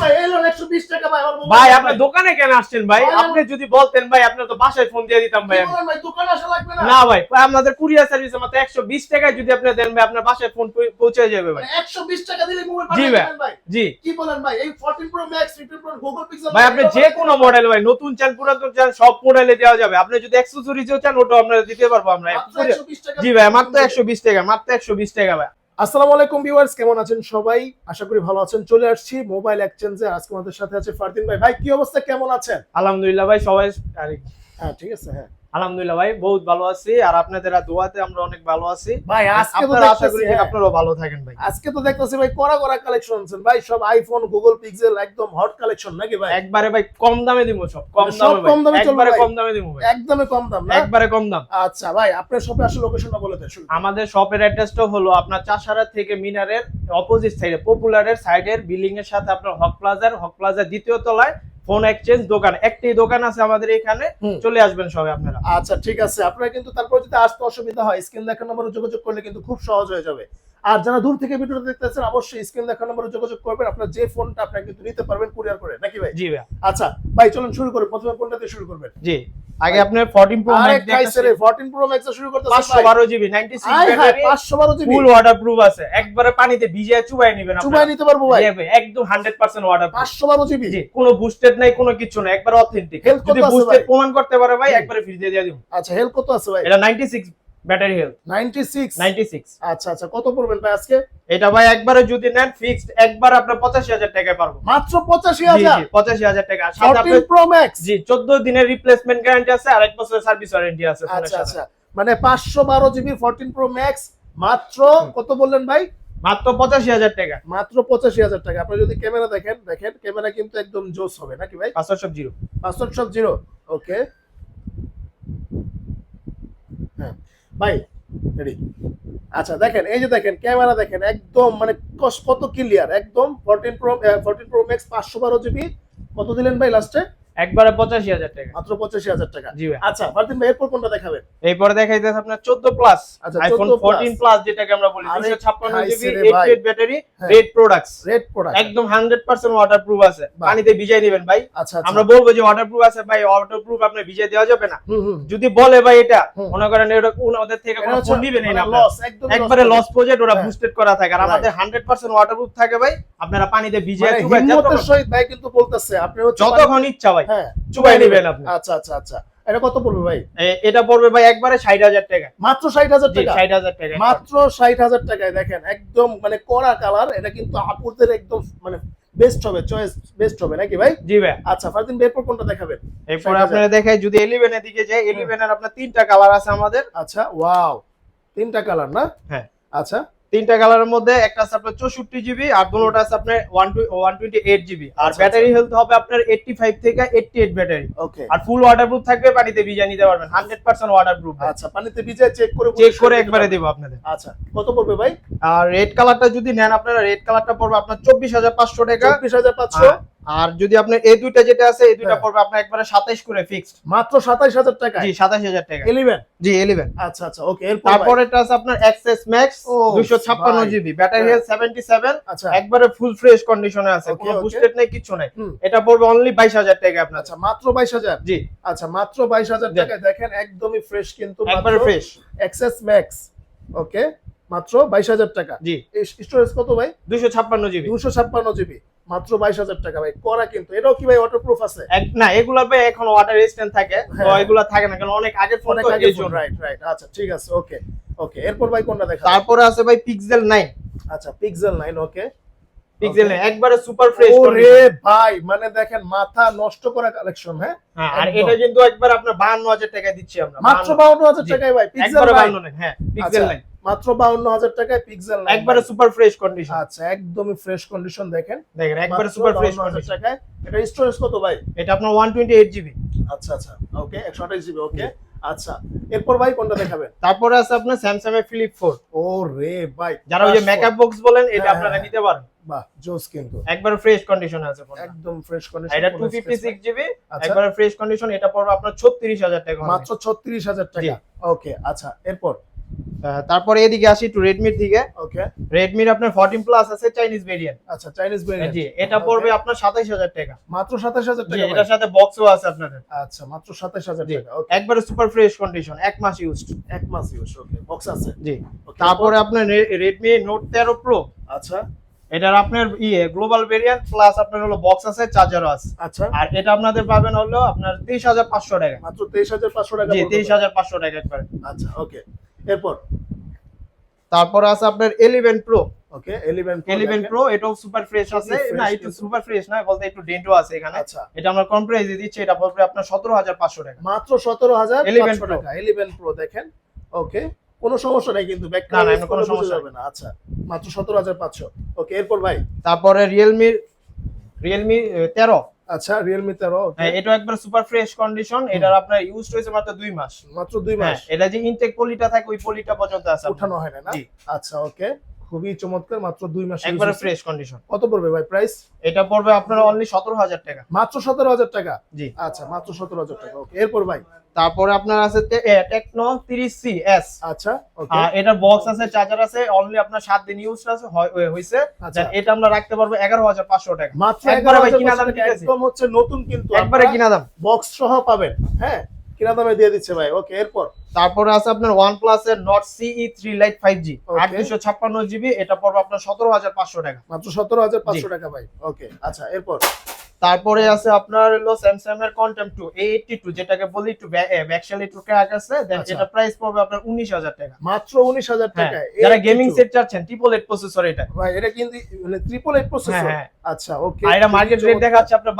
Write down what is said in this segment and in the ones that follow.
ভাই এলো 120 টাকা ভাই আমার মোবাইল ভাই ভাই আপনি দোকানে কেন আসছেন ভাই? আপনি যদি বলতেন ভাই আপনি তো বাসায় ফোন দিয়ে দিতাম ভাই না। ভাই আপনাদের কুরিয়ার সার্ভিস মাত্র একশো বিশ টাকায় যদি আপনি দেন ভাই আপনার বাসায় ফোন পৌঁছে যাবে ভাই। মানে 120 টাকা দিলে জি ভাই। জি। কি বলেন ভাই এই 14 pro max 15 pro Google Pixel ভাই আপনি যে কোনো মডেল ভাই নতুন চান পুরাতন চান সব মডেলে দেওয়া যাবে। আপনি যদি অ্যাক্সেসরিজও চান ওটা আপনারা দিতে পারব আমরা। মাত্র 120 টাকা জি ভাই মাত্র একশো বিশ টাকা মাত্র একশো বিশ টাকা ভাই। আসসালামু আলাইকুম ভিউয়ার্স কেমন আছেন সবাই? আশা করি ভালো আছেন। চলে আসছি মোবাইল এক্সচেঞ্জে আজকে আমাদের সাথে আছে ফারদিন ভাই। ভাই কি অবস্থা? কেমন আছেন? আলহামদুলিল্লাহ ভাই সবাই আরে, হ্যাঁ ঠিক আছে হ্যাঁ। আলহামদুলিল্লাহ ভাই বহুত ভালো আছি। আর আপনাদের দোয়াতে আমরা অনেক ভালো আছি। ভাই আজকে তো আশা করি হ্যাঁ, আপনারাও ভালো থাকেন ভাই। আজকে তো দেখতেছি ভাই কড়া কড়া কালেকশন আনছেন। ভাই সব আইফোন গুগল পিক্সেল একদম হট কালেকশন নাকি ভাই? একবারে ভাই কম দামে দিব সব কম দামে কম দামে চলবে একবারে কম দামে দিব ভাই। একদমই কম দাম না? একবারে কম দাম। আচ্ছা ভাই আপনার শপে আসলে লোকেশনটা বলে দেন আমাদের শপের অ্যাড্রেসটা হলো আপনার চাষারা থেকে মিনারের অপোজিট সাইডে পপুলারের সাইডের বিল্ডিং এর সাথে আপনার হক প্লাজার হক প্লাজার দ্বিতীয় তলায় ফোন এক্সচেঞ্জ দোকান একটি দোকান আছে আমাদের এখানে চলে আসবেন সবাই আপনারা। আচ্ছা ঠিক আছে। আপনারা কিন্তু তারপর যদি আসতে অসুবিধা হয় স্ক্রিন দেখার নম্বরে যোগাযোগ করলে কিন্তু খুব সহজ হয়ে যাবে। আর যারা দূর থেকে ভিডিওটা দেখতেছেন অবশ্যই স্ক্রিন দেখার নম্বরে যোগাযোগ করবেন। আপনার যে ফোনটা আপনারা কিন্তু নিতে পারবেন কুরিয়ার করে। নাকি ভাই? জি ভাই আচ্ছা ভাই চলুন শুরু করুন প্রথমে কোনটাতে দিয়ে শুরু করবেন। জি। আগে আপনার 14 প্রো ম্যাক্স রে 14 প্রো ম্যাক্স শুরু করতে ভাই। 512 জিবি 96 আয় হায় ব্যাটারি 512 জিবি ফুল ওয়াটারপ্রুফ আছে। একবারে পানিতে ভিজিয়ে চুবাই নেবেন চুবাই আপনারা নিতে পারব ভাই। একদম 100% ওয়াটারপ্রুফ 512 জিবি জি কোনো বুস্টেড নাই কোনো কিছু না একবারে অথেন্টিক যদি বুস্টেড প্রমাণ করতে পারে ভাই। একবারে ফ্রি দিয়ে দিয়ে দিব। আচ্ছা হেলথ কত আছে ভাই? এটা 96 ব্যাটারি হেলথ 96 96 আচ্ছা আচ্ছা কত পড়বেন ভাই আজকে? এটা ভাই একবারে যদি নেন ফিক্সড একবার পঁচাশি হাজার টাকায় পারব। মাত্র জি, 85000 জি, পঁচাশি হাজার টাকা। সাথে আপনার 14 প্রো ম্যাক্স জি চোদ্দ দিনের রিপ্লেসমেন্ট গ্যারান্টি আছে আর এক বছরের সার্ভিস ওয়ারেন্টি আছে আচ্ছা আচ্ছা। মানে 512 জিবি 14 প্রো ম্যাক্স মাত্র কত বললেন ভাই? মাত্র পঁচাশি হাজার টাকা। মাত্র 85000 টাকা। আপনি যদি ক্যামেরা দেখেন দেখেন ক্যামেরা কিন্তু একদম জোস হবে নাকি ভাই? পাঁচশো সব জিরো। পাসওয়ার্ড সব জিরো। ওকে হ্যাঁ। ভাই রেডি আচ্ছা দেখেন, এই যে দেখেন, ক্যামেরা দেখেন, একদম মানে কত ক্লিয়ার একদম 14 প্রো 14 প্রো ম্যাক্স 512 জিবি কত দিলেন ভাই লাস্টে একবারে পঁচাশি হাজার টাকা। মাত্র 85000 টাকা। জি আচ্ছা মার্টিন ভাই এরপর কোনটা দেখাবেন? এরপরে দেখাইতেছে আপনার চোদ্দ প্লাস আইফোন ফোরটিন প্লাস যেটাকে আমরা বলি দুশো ছাপ্পান্ন জিবি এইট ব্যাটারি হ্যাঁ। রেড প্রোডাক্টস রেড প্রোডাক্ট একদম হান্ড্রেড পার্সেন্ট ওয়াটার প্রুফ আছে পানিতে ভিজাই দিবেন ভাই। আচ্ছা আচ্ছা। আমরা বলব যে ওয়াটার প্রুফ আছে ভাই ওয়াটার প্রুফ আপনি ভিজিয়ে দেওয়া যাবে না। যদি বলে ভাই এটা মনে করেন এটা ওদের থেকে কোনো ফোন নিবেন না মানে একদম একবারে লস প্রজেক্ট ওরা হ্যাঁ। বুস্টেড করা থাকে। আর আমাদের হান্ড্রেড পার্সেন্ট ওয়াটারপ্রুফ থাকে ভাই। আপনারা পানিতে ভিজিয়ে মানে ভাই কিন্তু বলতেছে আপনি যতক্ষণ ইচ্ছা ভাই। হ্যাঁ চুবাই নিবেন আপনি। আচ্ছা আচ্ছা আচ্ছা। এটা কত পড়বে ভাই? এটা পড়বে ভাই একবারে ষাট হাজার টাকা। মাত্র ষাট হাজার টাকা? ষাট হাজার টাকা। মাত্র ষাট হাজার টাকায় দেখেন একদম মানে কড়া কালার এটা কিন্তু একদম মানে বেস্ট হবে চয়েস বেস্ট হবে নাকি ভাই? জি ভাই। আচ্ছা ফারদিন ভাই এরপর কোনটা দেখাবেন? এরপরে 60,000 আপনারা দেখাই যদি ইলেভেন এর দিকে যাই এর আপনার তিনটা কালার আছে আমাদের। আচ্ছা ওয়াও তিনটা কালার না? হ্যাঁ। আচ্ছা তিনটা কালারের মধ্যে একটা আছে আপনার চৌষট্টি জিবি আর দুটোটা আছে আপনার ওয়ান টোয়েন্টি এইট জিবি আর আচ্ছা, ব্যাটারি হেলথ হবে আপনার এইটটি ফাইভ থেকে এইটটি এইট ব্যাটারি ওকে আর ফুল ওয়াটারপ্রুফ থাকবে পানিতে ভিজা নিতে পারবেন। হান্ড্রেড পার্সেন্ট ওয়াটারপ্রুফ আচ্ছা পানিতে ভিজা চেক করে চেক করে একবারে দেবো আপনাদের। আচ্ছা কত পড়বে ভাই? আর রেড কালারটা যদি নেন আপনারা রেড কালারটা পড়বে আপনার চব্বিশ হাজার পাঁচশো টাকা। চব্বিশ হাজার পাঁচশো? আর- যদি আপনার এই দুইটা যেটা আছে এই দুইটা হ্যাঁ। পড়বে আপনার একবারে সাতাইশ করে ফিক্সড মাত্র সাতাইশ হাজার টাকা জি সাতাশ হাজার টাকা ইলেভেন জি ইলেভেন আচ্ছা আচ্ছা ওকে এরপর তারপর এটা আছে আপনার এক্সএস ম্যাক্স ও, দুইশো ছাপ্পান্ন ভাই। GB battery. Health seventy seven আচ্ছা। একবারে ফুল ফ্রেশ কন্ডিশনে আছে কোনো বুস্টেড নেই কিছু নাই। এটা পড়বে অনলি বাইশ হাজার টাকা আপনার। আচ্ছা মাত্র বাইশ হাজার? জি। আচ্ছা মাত্র বাইশ হাজার দেন। দেখেন একদমই ফ্রেশ কিন্তু একবারে ফ্রেশ এক্সেস ম্যাক্স ওকে মাত্র বাইশ হাজার টাকা। জি। স্টোরেজ কত ভাই? দুইশো ছাপ্পান্ন জিবি দুশো ছাপ্পান্ন জিবি মাত্র বাইশ হাজার টাকা ভাই করা কিন্তু। এটাও কি ভাই ওয়াটারপ্রুফ আছে? না এগুলা ভাই এখন ওয়াটার রেজিস্ট্যান্ট থাকে তো হ্যাঁ। এগুলা থাকে না কারণ অনেক আগের ফোন অনেক আগে রাইট রাইট আচ্ছা ঠিক আছে ওকে ওকে এরপর ভাই কোনটা দেখা তারপরে আছে ভাই পিক্সেল নাইন আচ্ছা Pixel nine okay Pixel nine একবারে সুপার ফ্রেশ ওরে ভাই মানে দেখেন মাথা নষ্ট করা কালেকশন হ্যাঁ? হ্যাঁ আর এটা কিন্তু একবার আপনার বাহান্ন হাজার টাকা দিচ্ছি আমরা মাত্র 52 হাজার জি। টাকায় ভাই পিক্সেল একবারে নাইন হ্যাঁ পিক্সেল আচ্ছা, নাইন মাত্র বাউন্ন হাজার টাকায় পিক্সেল একবারে সুপার ফ্রেশ কন্ডিশন আচ্ছা একদমই ফ্রেশ কন্ডিশন দেখেন। দেখেন একবারে সুপার ফ্রেশ 52,000 কন্ডিশন টাকায়। এটা স্টোরেজ কত ভাই? এটা আপনার ওয়ান টোয়েন্টি এইট জিবি আচ্ছা আচ্ছা ওকে একশো আঠাশ জিবি ওকে আচ্ছা। এরপর ভাই কোনটা দেখাবেন? তারপরে আছে আপনার স্যামসাং এর ফ্লিপ ফোর ও রে ভাই যারা ওই যে মেকআপ বক্স বলেন এটা হ্যাঁ, আপনারা হ্যাঁ। নিতে পারেন। বাহ জোস কিন্তু। একবারে ফ্রেশ কন্ডিশন আছে ফোনটা। একদম ফ্রেশ কন্ডিশন এটা টু ফিফটি সিক্স জিবি একবারে ফ্রেশ কন্ডিশন এটা পড়বে আপনার ছত্রিশ হাজার টাকা। মাত্র ছত্রিশ হাজার টাকা। ওকে আচ্ছা এরপর? তারপরে এদিকে আসি একটু রেডমির দিকে। ওকে রেডমির আপনার ফোরটিন প্লাস আছে চাইনিজ ভেরিয়েন্ট আচ্ছা চাইনিজ ভেরিয়েন্ট জি এটা পড়বে আপনার সাতাইশ হাজার টাকা। মাত্র সাতাশ হাজার জি টাকা এটার সাথে বক্সও আছে আপনাদের। আচ্ছা মাত্র সাতাশ হাজার জি টাকা ওকে একবারে সুপার ফ্রেশ কন্ডিশন এক মাস ইউজ এক মাস ইউজ ওকে বক্স আছে। জি তারপরে আপনার রেডমি নোট তেরো প্রো আচ্ছা। এটার আপনার ইয়ে গ্লোবাল ভেরিয়েন্ট প্লাস আপনার হলো বক্স আছে চার্জারও আছে। আচ্ছা। আর এটা আপনাদের পাবেন হলো আপনার তেইশ হাজার পাঁচশো টাকা। মাত্র তেইশ হাজার পাঁচশো টাকা জি পড়বে। তেইশ ভাই। হাজার পাঁচশো টাকা একবারে। আচ্ছা ওকে এরপর? তারপর আছে আপনার 11 প্রো ওকে 11 প্রো 11 প্রো এটাও সুপার ফ্রেশ আছে। না এটা সুপার ফ্রেশ না বলতে একটু ডেন্টও আছে এখানে। আচ্ছা। এটা আমরা কম প্রাইসে দিচ্ছি এটা পড়বে আপনার 17500 টাকা। মাত্র 17500 টাকা 11 প্রো দেখেন। ওকে কোনো সমস্যা নাই কিন্তু ব্যাক না না কোনো সমস্যা হবে না। আচ্ছা মাত্র 17500 ওকে এরপর ভাই? তারপরে Realme Realme 13 আচ্র হ্যাঁ, এটা একবার সুপার ফ্রেশ কন্ডিশন এটার আপনার ইউজ হয়েছে মাত্র 2 মাস। মাত্র 2 হ্যাঁ, মাস? এটা যে ইনটেক পলিটা থাকে ওই পলিটা পর্যন্ত আছে ওঠানো হয় না? আচ্ছা ওকে খুবই চমৎকার মাত্র দুই মাস একবারে ফ্রেশ কন্ডিশন কত পড়বে ভাই প্রাইস এটা পড়বে আপনার অনলি সতেরো হাজার টাকা। মাত্র সতেরো হাজার টাকা? জি। আচ্ছা মাত্র সতেরো হাজার টাকা ওকে এরপর ভাই? তারপরে আপনার আছে টেকনো তিরিশ সি এস আচ্ছা আর এটার বক্স আছে চার্জার আছে অনলি আপনার সাত দিন ইউজ আছে হয়- হয়েছে আচ্ছা। এটা আমরা রাখতে পারব এগারো হাজার পাঁচশো টাকা। মাত্র একবারে ভাই কিনা দাম একদম হচ্ছে নতুন কিন্তু একবারে কিনা দাম। বক্স সহ পাবেন। হ্যাঁ কিনা দামে দিয়ে দিচ্ছে ভাই ওকে এরপর। তারপরে আছে আপনার ওয়ান প্লাস এর three lite five G Okay. ছাপ্পান্ন জিবি এটা পড়বে আপনার সতেরো হাজার পাঁচশো টাকা। মাত্র সতেরো হাজার পাঁচশো টাকা ভাই ওকে আচ্ছা এরপর। তারপরে আছে আপনার হলো স্যামসাং এর কন্টেম টু এইটটি টু যেটাকে বলি একটু ব্যাকশাল একটু ক্র্যাক আছে দেন আচ্ছা। এটা প্রাইস পড়বে আপনার উনিশ হাজার টাকা। মাত্র উনিশ হাজার হ্যাঁ টাকা যারা গেমিং সেট চাচ্ছেন ট্রিপল এইট প্রসেসর এটা। ভাই এটা কিন্তু মানে ট্রিপল এইট প্রসেসর হ্যাঁ, হ্যাঁ। আচ্ছা ওকে আর এটা মার্কেট রেট দেখা দেখাচ্ছে আপনার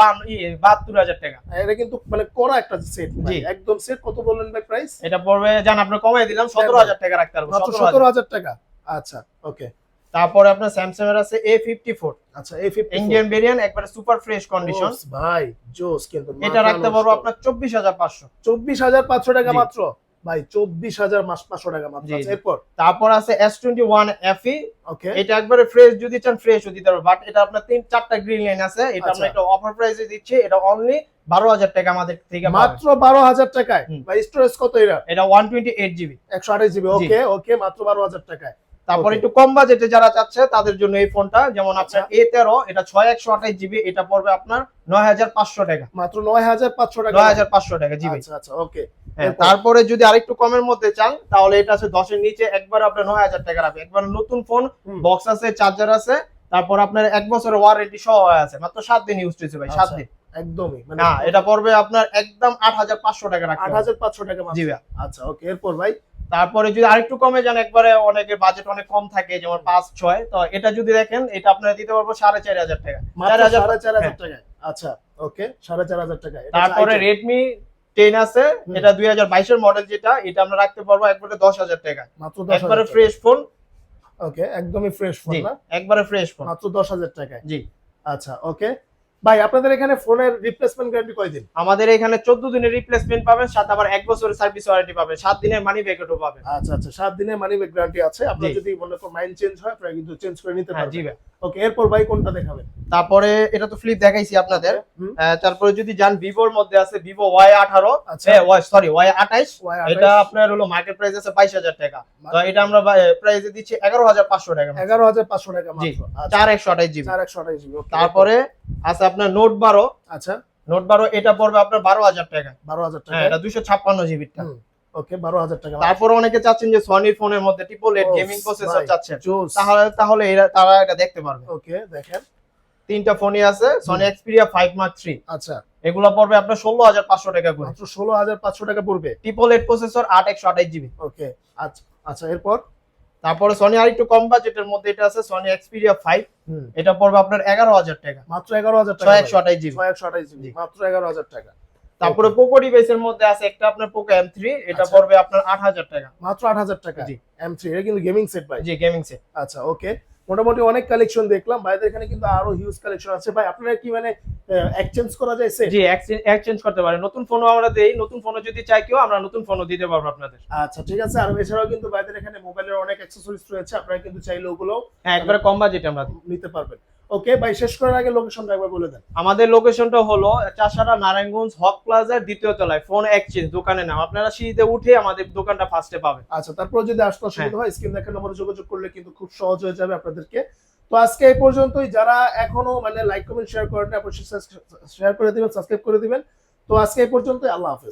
বাহাত্তর হাজার টাকা। এটা কিন্তু মানে করা একটা সেট জি। একদম সেট কত বললেন ভাই প্রাইস এটা পড়বে জান আপনার কমাই দিলাম সতেরো হাজার টাকা রাখতে পারব মাত্র 17,000 সতেরো হাজার টাকা। আচ্ছা ওকে তারপরে আপনার স্যামসাং এর আছে এ ফিফটি ফোর আচ্ছা এই ফিফটি ইন্ডিয়ান ভেরিয়েন্ট একবারে সুপার ফ্রেশ কন্ডিশন ভাই জোস কিন্তু এটা রাখতে পারব আপনার চব্বিশ হাজার পাঁচশো। চব্বিশ হাজার পাঁচশো টাকা মাত্র? ভাই চব্বিশ হাজার মাস পাঁচশো টাকা মাত্র। আচ্ছা, এরপর? তারপর আছে S twenty one F E okay. এটা একবারে ফ্রেশ যদি চান ফ্রেশ দিতে পারব বাট এটা আপনার তিন চারটা গ্রিন লাইন আছে। এটা আমরা আচ্ছা। একটা অফার প্রাইসে দিচ্ছি। এটা অনলি বারো হাজার টাকা আমাদের থেকে। মাত্র বারো হাজার টাকায়। ভাই স্টোরেজ কত এটা এটা ওয়ান টোয়েন্টি এইট জিবি একশো আঠাশ জিবি। ওকে ওকে মাত্র বারো হাজার টাকায়। তারপর একটু কম বাজেটে যারা চাচ্ছে তাদের জন্য এই ফোনটা যেমন আপনার আচ্ছা। এ তেরো এটা ছয় একশো আঠাশ জিবি এটা পড়বে আপনার নয় হাজার পাঁচশো টাকা। মাত্র নয় হাজার পাঁচশো টাকা। নয় হাজার পাঁচশো টাকা জিবি আচ্ছা আচ্ছা ওকে হ্যাঁ, তারপরে যদি আরেকটু কমের মধ্যে চান তাহলে এটা আছে দশের নিচে একবার আপনার নয় হাজার টাকা রাখবে একবার নতুন ফোন বক্স আছে চার্জার আছে তারপর আপনার এক বছরের ওয়ারেন্টি সহ আছে। মাত্র সাত দিন ইউজ হয়েছে ভাই সাত আচ্ছা, দিন। একদমই মানে না এটা পড়বে আপনার একদম আট হাজার পাঁচশো টাকা আট হাজার পাঁচশো টাকা মাত্র। জি আচ্ছা ওকে এরপর ভাই? তারপরে যদি আরেকটু কমে যান একবারে অনেকের বাজেট অনেক কম থাকে যেমন পাঁচ ছয়। তো এটা যদি দেখেন এটা আপনার দিতে পারব সাড়ে চার হাজার টাকা। সাড়ে চার হাজার হ্যাঁ। টাকায়। আচ্ছা ওকে সাড়ে চার হাজার এটা তারপরে রেডমি টেন আছে এটা দুই হাজার বাইশের মডেল যেটা এটা আমরা রাখতে পারব একবারে দশ হাজার টাকা একবারে ফ্রেশ ফোন ওকে একদমই ফ্রেশ ফোন না? একবারে ফ্রেশ ফোন মাত্র দশ হাজার টাকায়। জি। আচ্ছা ওকে। ভাই আপনাদের এখানে ফোনের রিপ্লেসমেন্ট গ্যারান্টি কয়দিন? আমাদের এখানে চোদ্দ দিনের রিপ্লেসমেন্ট পাবেন সাথে আবার এক বছরের সার্ভিস ওয়ারেন্টি পাবেন সাত দিনের মানি ব্যাকেটও পাবেন। আচ্ছা আচ্ছা সাত দিনের মানি ব্যাক গ্যারান্টি আছে। আপনার জি। যদি মনে করেন মাইন্ড চেঞ্জ হয় আপনারা কিন্তু চেঞ্জ করে নিতে হ্যাঁ জি ভাই। ওকে এরপর ভাই কোনটা দেখাবেন? তারপরে এটা তো ফ্লিপ দেখাইছি আপনাদের। তারপরে যদি যান ভিভোর মধ্যে আছে ভিভো ওয়াই আঠারো। আচ্ছা। ওয়াই সরি ওয়াই আঠাইশ Y28 এটা আপনার হলো মার্কেট প্রাইস আছে বাইশ হাজার টাকা। তো এটা আমরা প্রাইসে দিচ্ছি এগারো হাজার পাঁচশো টাকা এগারো হাজার পাঁচশো টাকা জি মাত্র। আচ্ছা, চার একশো আঠাইশ জিবি। চার একশো আঠাশ জিবি তারপরে আছে আপনার নোট বারো। আচ্ছা। নোট বারো এটা পড়বে আপনার বারো হাজার টাকা। বারো হাজার টাকা। হ্যাঁ এটা দুইশো ছাপ্পান্ন জিবিটা ওকে বারো হাজার টাকা। তারপরে অনেকে চাচ্ছেন যে সনির ফোনের মধ্যে ট্রিপল এইট গেমিং প্রসেসর চাচ্ছেন। তাহলে তাহলে এরা তারা এটা দেখতে পারবে। ওকে দেখেন। তিনটা ফোনই আছে Sony Xperia five mark three আচ্ছা। এগুলো পড়বে আপনার ষোলো হাজার পাঁচশো টাকা করে। ষোলো হাজার পাঁচশো টাকা পড়বে। ট্রিপল এইট প্রসেসর আট একশো আঠাইশ জিবি। ওকে আচ্ছা আচ্ছা এরপর? তারপরে সনি আর একটু কম বাজেটের মধ্যে এটা আছে সনি এক্সপিরিয়া ফাইভ এটা পড়বে আপনার এগারো হাজার টাকা। মাত্র এগারো হাজার টাকা ছয় একশো আঠাইশ জিবি। ছয় একশো আঠাশ জিবি। মাত্র এগারো হাজার টাকা। তারপরে পোকো ডিভাইসের মধ্যে আছে একটা আপনার পোকো এম থ্রি এটা আচ্ছা। পড়বে আপনার আট হাজার টাকা। মাত্র আট হাজার টাকা। জি। এম থ্রি এটা কিন্তু গেমিং সেট ভাই। জি গেমিং সেট আচ্ছা ওকে মোটামুটি অনেক কালেকশন দেখলাম। ভাইদের এখানে কিন্তু আরও হিউজ কালেকশন আছে। ভাই আপনারা কি মানে এক্সচেঞ্জ করা যায় জি এক্সচেঞ্জ করতে পারে নতুন ফোনও আমরা দেই নতুন ফোনও যদি চাই কেউ আমরা নতুন ফোনও দিতে পারব আপনাদের। আচ্ছা ঠিক আছে। আর এছাড়াও কিন্তু ভাইদের এখানে মোবাইলের অনেক অ্যাক্সেসরিজ রয়েছে আপনারা কিন্তু চাইলে ওগুলো হ্যাঁ একবারে কম বাজেটে আমরা নিতে পারবেন। ওকে ভাই শেষ করার আগে লোকেশনটা একবার বলে দেন। আমাদের লোকেশনটা হলো চাষারা নারায়ণগঞ্জ হক প্লাজার দ্বিতীয় তলায় ফোন এক্সচেঞ্জ দোকানে নাম আপনারা সিঁড়িতে উঠে আমাদের দোকানটা ফার্স্টে পাবেন। আচ্ছা তারপর যদি আসতে অসুবিধা হ্যাঁ। হয় স্ক্রিন দেখার নম্বরে যোগাযোগ করলে কিন্তু খুব সহজ হয়ে যাবে আপনাদেরকে। তো আজকে এই পর্যন্তই। যারা এখনও মানে লাইক কমেন্ট শেয়ার করেন অবশ্যই শেয়ার করে দিবেন সাবস্ক্রাইব করে দিবেন। তো আজকে এই পর্যন্তই, আল্লাহ হাফেজ।